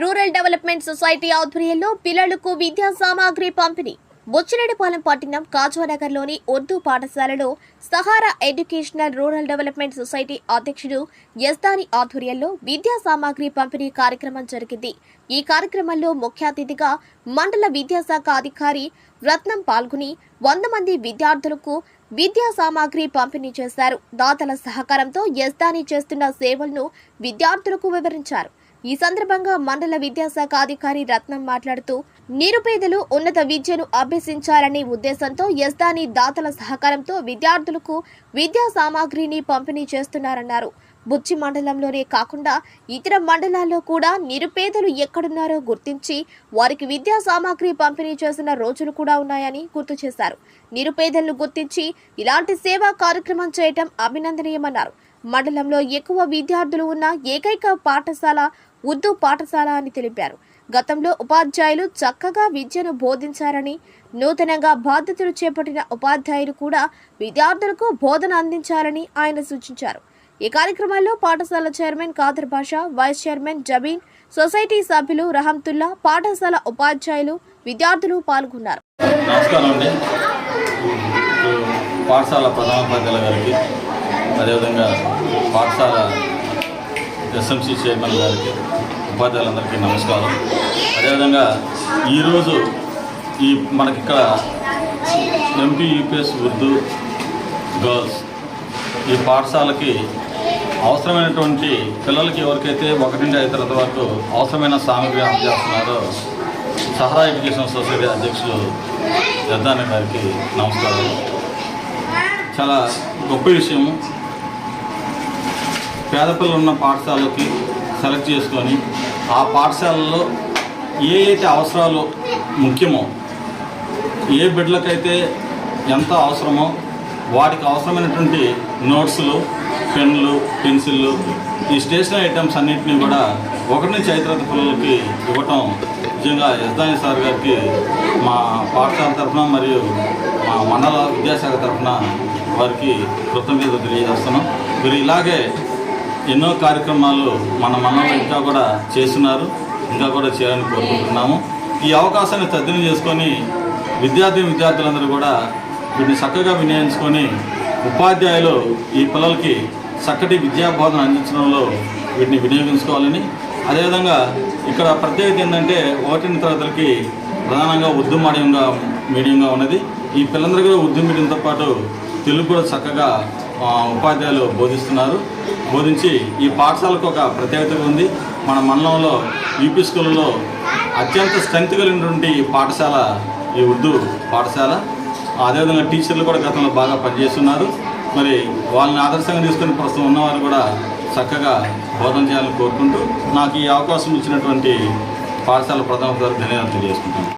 Rural development society ఆధ్వర్యంలో పిల్లలకు విద్యా సామాగ్రి పంపిణీ. బొచ్చిరెడ్డిపాలెం పట్టణం కాజానగర్లోని ఉర్దూ పాఠశాలలో Sahara educational rural development society అధ్యక్షుడు యస్దాని ఆధ్వర్యంలో విద్యా సామాగ్రి పంపిణీ కార్యక్రమం జరిగింది. ఈ కార్యక్రమంలో ముఖ్య అతిథిగా మండల విద్యాశాఖ అధికారి రత్నం పాల్గొని వంద మంది విద్యార్థులకు విద్యా సామాగ్రి పంపిణీ చేశారు. దాతల సహకారంతో యస్దాని చేస్తున్న సేవలను విద్యార్థులకు వివరించారు. ఈ సందర్భంగా మండల విద్యాశాఖ అధికారి రత్నం మాట్లాడుతూ నిరుపేదలు ఉన్నత విద్యను అభ్యసించాలనే ఉద్దేశంతో యజ్దాని దాతల సహకారంతో విద్యార్థులకు విద్యా సామాగ్రిని పంపిణీ చేస్తున్నారన్నారు. బుచ్చి మండలంలోనే కాకుండా ఇతర మండలాల్లో కూడా నిరుపేదలు ఎక్కడున్నారో గుర్తించి వారికి విద్యా సామాగ్రి పంపిణీ చేసిన రోజులు కూడా ఉన్నాయని గుర్తు చేశారు. నిరుపేదలను గుర్తించి ఇలాంటి సేవా కార్యక్రమం చేయటం అభినందనీయమన్నారు. మండలంలో ఎక్కువ విద్యార్థులు ఉన్న ఏకైక పాఠశాల ఉర్దూ పాఠశాల అని తెలిపారు. గతంలో ఉపాధ్యాయులు చక్కగా విద్యను బోధించారని నూతనంగా బాధ్యతలు చేపట్టిన ఉపాధ్యాయులు కూడా విద్యార్థులకు బోధన అందించాలని ఆయన సూచించారు. ఈ కార్యక్రమంలో పాఠశాల chairman Khader Basha vice chairman Jabeen society సభ్యులు రహంతుల్లా పాఠశాల ఉపాధ్యాయులు విద్యార్థులు పాల్గొన్నారు. నమస్కారం అండి. పాఠశాల ప్రధానోపాధ్యాయుల గారికి అదేవిధంగా పాఠశాల ఎస్ఎంసీ చైర్మన్ గారికి ఉపాధ్యాయులందరికీ నమస్కారం. అదేవిధంగా ఈరోజు ఈ మనకిక్కడ ఎంపీ యూపీఎస్ ఉర్దూ గర్ల్స్ ఈ పాఠశాలకి అవసరమైనటువంటి పిల్లలకి ఎవరికైతే ఒకటి నుండి ఐదు తరగతి వరకు అవసరమైన సామగ్రి అందజేస్తున్నారో సహరా ఎడ్యుకేషన్ సొసైటీ అధ్యక్షులు జద్దాని గారికి నమస్కారం. చాలా గొప్ప విషయం పేద పిల్లలు ఉన్న పాఠశాలకి సెలెక్ట్ చేసుకొని ఆ పాఠశాలలో ఏ అయితే అవసరాలు ముఖ్యమో ఏ బిడ్డలకైతే ఎంత అవసరమో వాటికి అవసరమైనటువంటి నోట్స్లు పెన్నులు పెన్సిళ్ళు ఈ స్టేషనరీ ఐటమ్స్ అన్నింటినీ కూడా ఒకటి నుంచి ఐదు పిల్లలకి ఇవ్వటం నిజంగా యజ్దాని సార్ గారికి మా పాఠశాల తరఫున మరియు మా మండల విద్యాశాఖ తరఫున వారికి కృతజ్ఞత తెలియజేస్తున్నాం. మీరు ఇలాగే ఎన్నో కార్యక్రమాలు మన మండలంలో ఇంకా కూడా చేస్తున్నారు ఇంకా కూడా చేయాలని కోరుకుంటున్నాము. ఈ అవకాశాన్ని తద్దినం చేసుకొని విద్యార్థి విద్యార్థులందరూ కూడా వీటిని చక్కగా వినియోగించుకొని ఉపాధ్యాయులు ఈ పిల్లలకి చక్కటి విద్యా బోధన అందించడంలో వీటిని వినియోగించుకోవాలని అదేవిధంగా ఇక్కడ ప్రత్యేకత ఏంటంటే ఓటిన తరగతులకి ప్రధానంగా ఉర్దూ మీడియంగా మీడియంగా ఉన్నది. ఈ పిల్లలందరూ కూడా ఉర్దూ మీడియంతో పాటు తెలుగు కూడా చక్కగా ఉపాధ్యాయులు బోధిస్తున్నారు. బోధించి ఈ పాఠశాలకు ఒక ప్రత్యేకత ఉంది. మన మండలంలో యూపీ స్కూల్లో అత్యంత స్ట్రెంత్ కలిగినటువంటి పాఠశాల ఈ ఉర్దూ పాఠశాల. అదేవిధంగా టీచర్లు కూడా గతంలో బాగా పనిచేస్తున్నారు. మరి వాళ్ళని ఆదర్శంగా తీసుకుని ప్రస్తుతం ఉన్నవారు కూడా చక్కగా బోధన చేయాలని కోరుకుంటూ నాకు ఈ అవకాశం ఇచ్చినటువంటి పాఠశాల ప్రధాన ధన్యవాదాలు తెలియజేసుకుంటాను